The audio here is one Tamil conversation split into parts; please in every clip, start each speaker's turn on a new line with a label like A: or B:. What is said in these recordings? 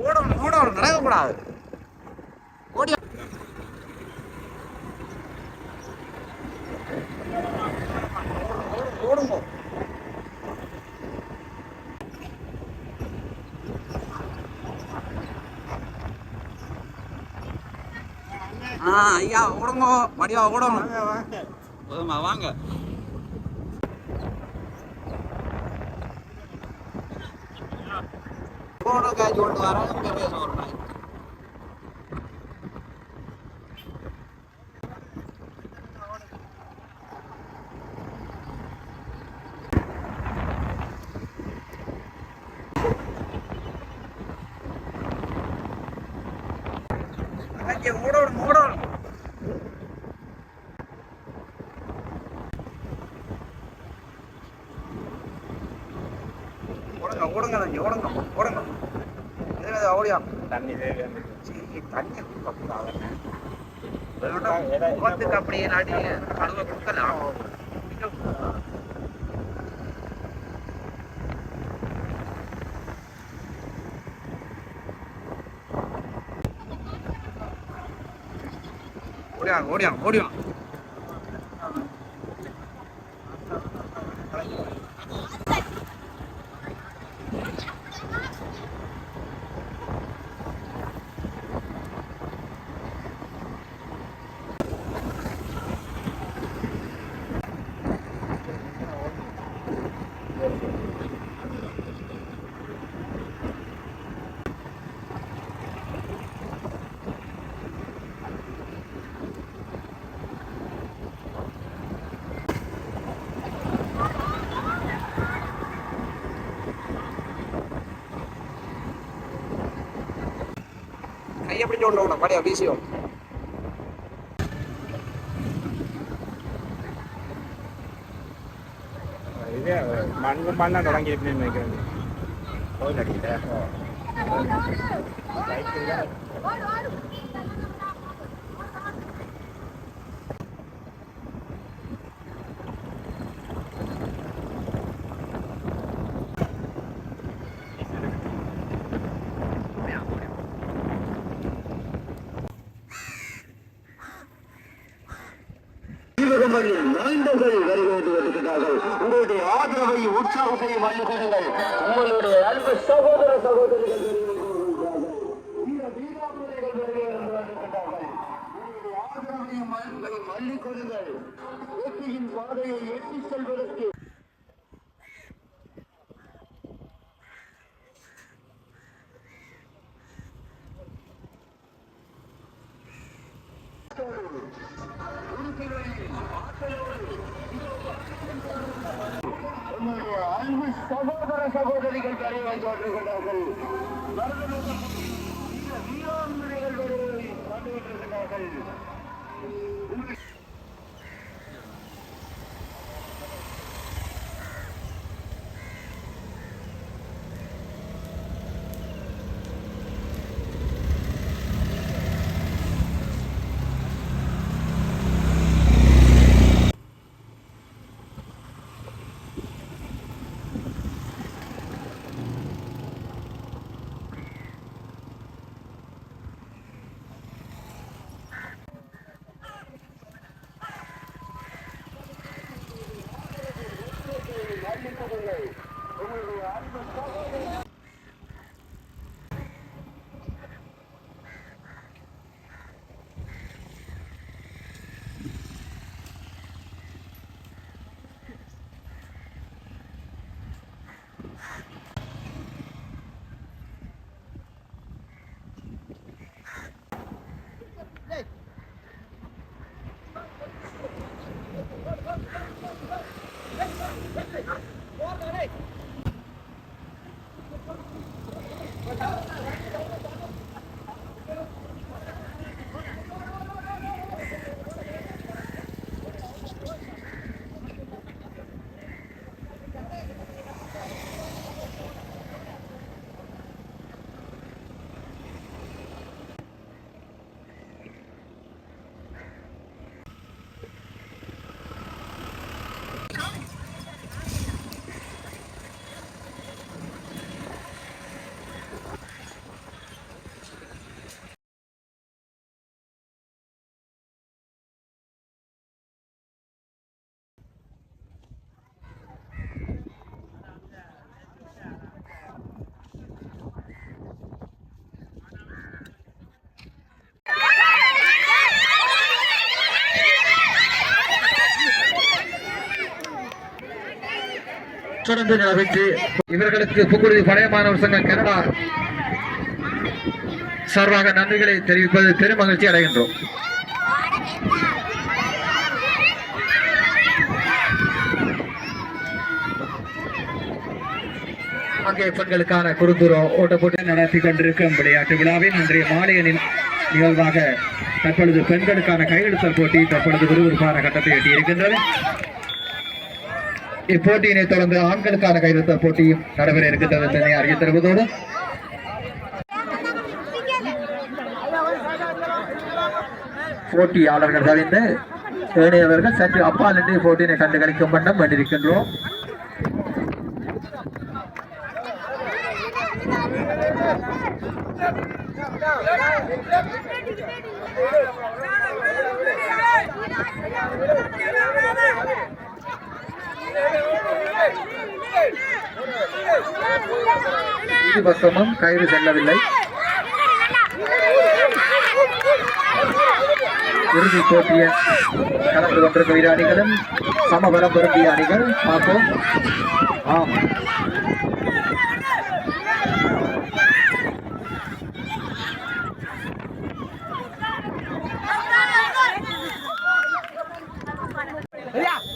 A: ஓடணும் ஓடணும் நடக்கக்கூடாது ஓடி ஓடுங்க. ஆ ஐயா ஓடுங்க. வடிவா ஓடணும் போதுமா வாங்க. போன காய்ச்சி கொண்டு வரேன் இங்க பேச ஒரு நாய் ஐயா, ஓடணும் ஓடணும்
B: தண்ணி
A: தண்ணி. முகத்துக்கு அப்படியே நாட்டி கழுவ கொடுக்கலாம் ஓடியா ஓடியா ஓடியா. கையை பிடிச்சு கொண்டு விட படியா வீசியும்
B: இது மண்ணும் பண்ண தொடங்கி இருக்குன்னு மைந்தர்கள் கோயில் அடிக்கிட்ட
C: வருகிறது வருகிறார்கள் உங்களுடைய ஆதரவை உற்சாகத்தையும் அள்ளுகிறீர்கள் உங்களுடைய அன்பு சகோதர சகோதரிகள் வருகிறார்கள். வெற்றியின் பாதையை எட்டி செல்வதற்கு சகோதர சகோதரிகள் வரை வந்து கொண்டிருக்கிறார்கள் வீராங்கனைகள் வரை வந்து கொண்டிருக்கிறார்கள் ボールがね!
D: தொடர்ந்து நடைபெற்று இவர்களுக்கு புக்குருதி பழைய மாணவர் சங்கம் கனடா சார்பாக நன்றிகளை தெரிவிப்பது பெருமகிழ்ச்சி அடைகின்றோம். அங்கே பெண்களுக்கான குறுந்துரோ ஓட்ட நடத்தி கொண்டிருக்கும் விளையாட்டு விழாவின் இன்றைய மாலை நிகழ்வாக தற்பொழுது பெண்களுக்கான கையெழுத்தல் போட்டி தற்பொழுது விறுவிறுப்பான கட்டத்தை எட்டியிருக்கின்றது. இப்போட்டியினை தொடர்ந்து ஆண்களுக்கான கையெழுத்தல் போட்டியும் நடைபெற இருக்கின்றது தன்னை அறிய தருவதோடு. போட்டியாளர்கள் அறிந்து ஏனையவர்கள் சற்று அப்பால் நின்று போட்டியினை கண்டுகளிக்கும் வண்ணம் வேண்டியிருக்கின்றோம் பக்கமும் கயிறு செல்லவில்லை. இறுதி போட்டிய கலந்து கொண்டிருக்கும் இரு அணிகளும் சமபலம் பொருந்திய அணிகள். பார்ப்போம். ஆம்.
E: Yeah.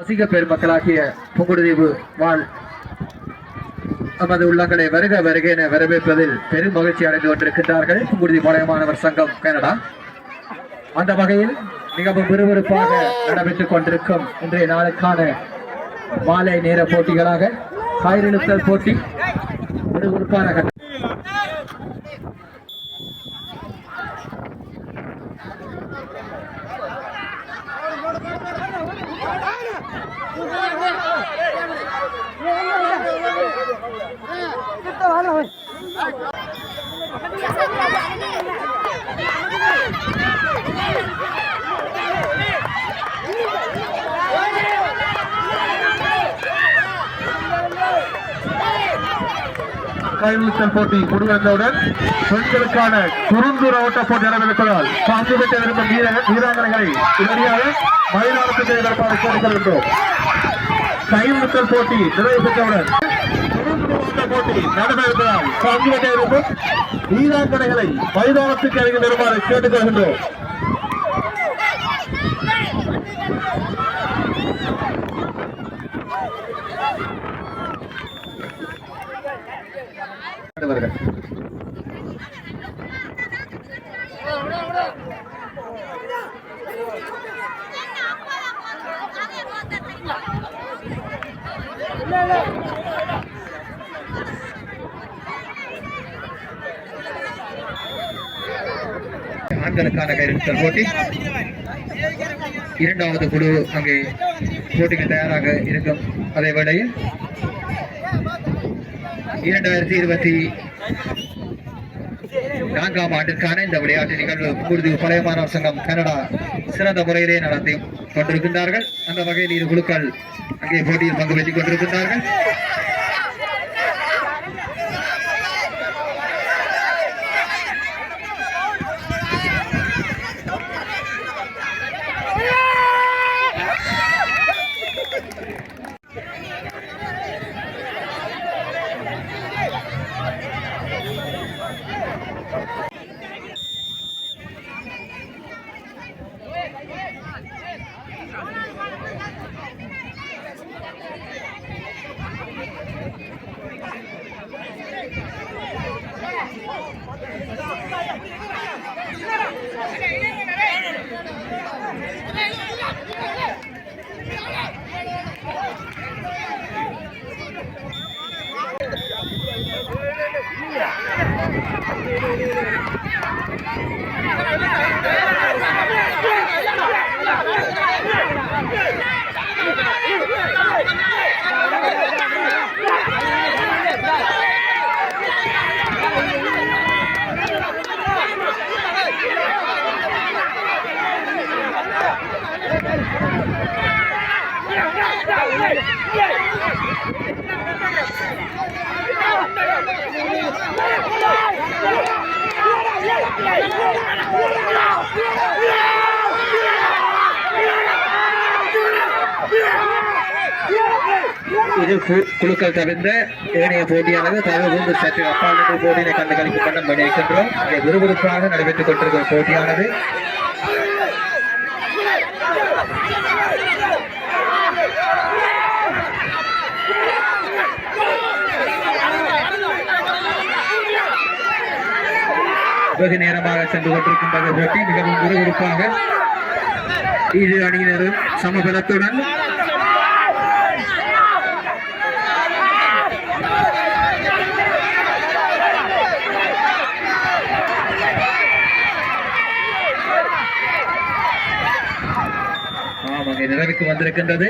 D: ரசிக பெருமக்களாகிய புங்குடுதீவு வாழ் நமது உள்ளங்களை வருக வருக என வரவேற்பதில் பெரும் மகிழ்ச்சி அடைந்து கொண்டிருக்கின்றார்கள். புங்குடுதி மாணவர் சங்கம் கனடா. அந்த வகையில் மிகவும் விறுவிறுப்பாக நடைபெற்றுக் கொண்டிருக்கும் இன்றைய நாளுக்கான மாலை நேர போட்டிகளாக கயிறிழுத்தல் போட்டி. விறுவிறுப்பான கட்ட கைவித்தல் போட்டி முடிவடைந்தவுடன் பெண்களுக்கான குறுந்தூர ஓட்ட போட்டி நடைபெறுவதால் பங்கு பெற்ற விரும்பும் வீர- வீராங்கனைகளை உடனடியாக மைதானத்துக்கு ஏற்பாடு கோரிக்கை வேண்டும் கைவிழுத்தல் போட்டி நிறைவு பெற்றவுடன் போட்டி நடைபெறுவதால் பங்கு பெற்ற விரும்பும் வீராங்கனைகளை மைதானத்துக்கு அருகில் வருமாறு கேட்டுக்கொள்கின்றோம் வருக. ஆண்களுக்கான கைவிட்டல் போட்டி. இரண்டாவது குழு அங்கே போட்டிக்கு தயாராக இருக்கும். அதே வேளையில் இரண்டாயிரத்தி இருபத்தி நான்காம் ஆண்டிற்கான இந்த விளையாட்டு நிகழ்வு குருதி பழைய மாணவர் சங்கம் கனடா சிறந்த முறையிலே நடத்தி கொண்டிருக்கின்றார்கள். அந்த வகையில் இரு குழுக்கள் அங்கே போட்டியில் பங்கு பெற்றுக் கொண்டிருக்கின்றார்கள். இது குழுக்கள் தவிர்ந்த ஏனைய போட்டியானது தகவல் சற்று அப்பால் போட்டியினை கண்டு கழிக்கும் வண்ணம் பண்ணியிருக்கின்றோம் விறுவிறுப்பாக நடைபெற்றுக் கொண்டிருக்கிற போட்டியானது வெகு நேரமாக சென்று கொண்டிருக்கின்றது போட்டி மிகவும் விறுவிறுப்பாக இரு அணியினரும் சமபலத்துடன் ஆமாங்க நிறைவுக்கு வந்திருக்கின்றது.